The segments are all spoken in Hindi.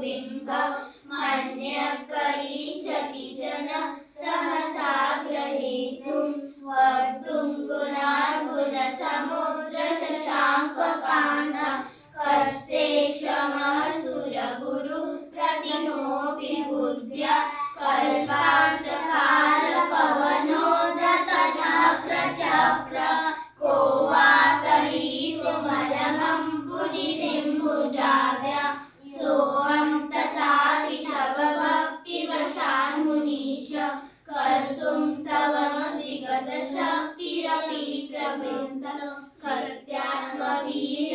बिम्ब मन्यकैचकिजन सहसा कर्त्यात्मवीर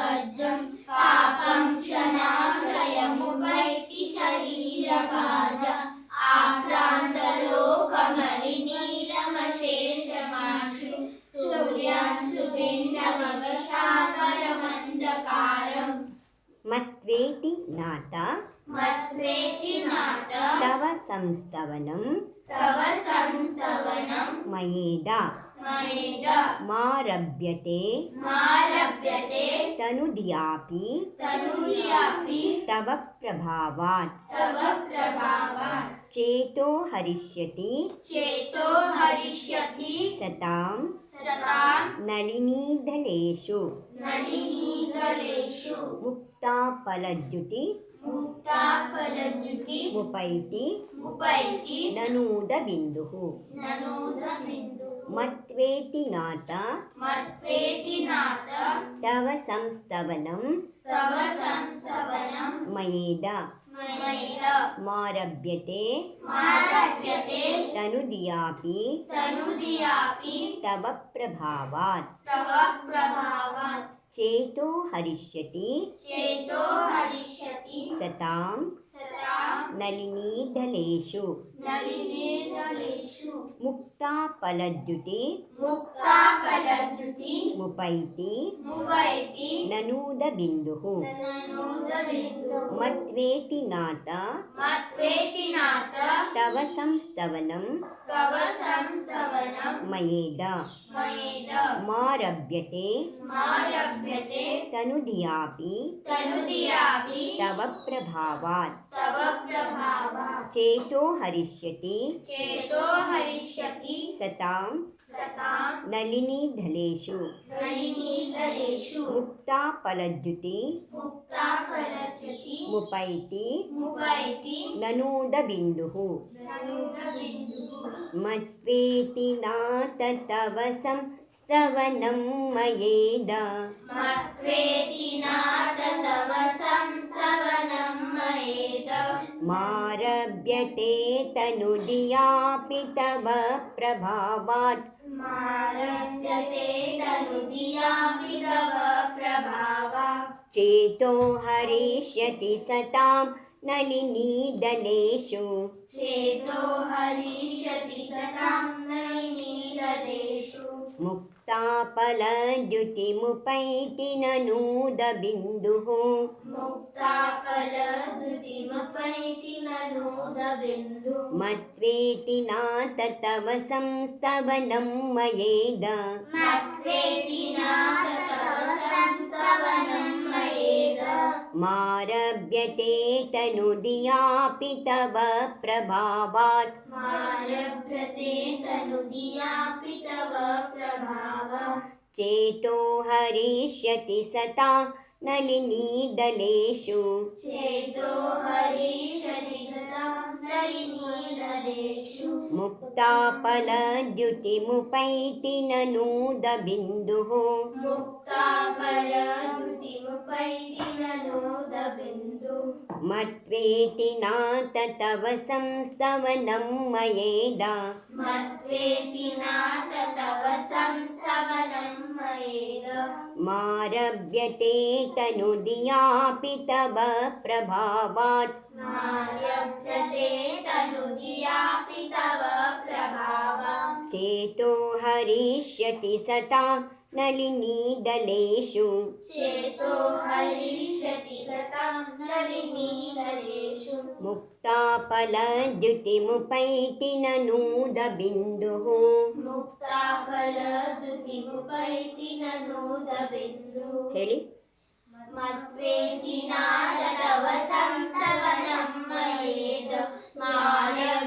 భద్రం పాపం క్షణాశయముపై శరీరకాజ ఆక్రాంతలోకమలి నీలమశేషమాశు సూర్యాంశు భిన్నమగ శాకరమందకారం మత్వేతి నాట మత్వేతి నాట. తవ సంస్థవనం తవ సంస్థవనం మయేడా मारभ्यते। मारभ्यते। तनुधियापि। तनुयापि तव प्रभावात्। तव प्रभावात्। चेतो हरिष्यति। चेतो हरिष्यति। सतां। सतां। नलिनीदलेषु नलिनीदलेषु मुक्ताफलद्युति मुक्ताफलद्युति मुपैति। उपैति ननूदबिन्दुः। ननोदबिन्दुः। मत्वेति नाथ मत्वेति नाथ तव संस्तवनं तव संस्तवनं मयेद। मयेद। मारभ्यते। मारभ्यते। तनुधियापि तनुदियापि। तव प्रभावात्। तव प्रभावात्। चेतो हरिष्यति। चेतो हरिष्यति। सतां। नलिनीदलेषु। नलिनीदलेषु। मुक्ताफलद्युति मुक्ताफलद्युति मुपैति मुवैति ननूदबिन्दुः ननूदबिन्दुः मत्वेति नाथ मत्वेति नाथ तव संस्तवनं तव संस्तवनं मयेद। मयेद। मारभ्यते। मारभ्यते। तनुधियापि। तनुदियापि तव प्रभावात्। तव प्रभावात्। चेतो हरिष्यति। चेतो हरिष्यति। सतां सतां नलिनीधलेषु नलिनीदलेषु मुक्ताफलद्युति मुक्ताफलच्युति मुपैति। मुपैति। ननूदबिन्दुः। ननूदबिन्दुः। मत्वेति नाथ तव संस्तवनं मयेद। मत्वेति नाथ तव मारभ्यते तनुदियापि पितव प्रभावात्। मारते तनुदियापि पितव प्रभावा चेतो हरिष्यति सतां नलिनीदलेषु चेतो हरिष्यति सतां नलिनीदलेषु मुक्ताफलद्युतिमुपैति ननूदबिन्दुः मुक्ताफलद्युतिमपैति ननोदबिन्दुः मत्वेति नाथ तव संस्तवनं मयेद मत्वेति नाथ तव संस्तवनं मयेद मारभ्यते तनुदियापि तव प्रभावात्। मारभ्यते तनुदियापि तव प्रभावा चेतो हरिष्यति सता नलिनीदलेषु। चेतो नलिनीदलेषु मुक्ताफलद्युतिमुपैति ननूदबिन्दुः मुक्ताफलद्युतिमुपैति ननोदबिन्दुः मत्वेति नाथ तव संस्तवनं मयेद। मत्वेति नाथ तव संस्तवनं मयेद। मारभ्यते तनुदियापि तव प्रभावात्। तनुदियापि तव चेतो हरिष्यति सता नलिनीदलेषु चेतो हरिष्यति सतां नलिनीदलेषु मुक्ताफलद्युतिमुपैति ननूदबिन्दुः मुक्ताफलद्युतिमुपैति ननोदबिन्दुः ಹೇಳಿ मत्वेति नाथ तव संस्तवनं मयेद मारभ्यते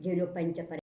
ಜೀರೋ ಪಂಚ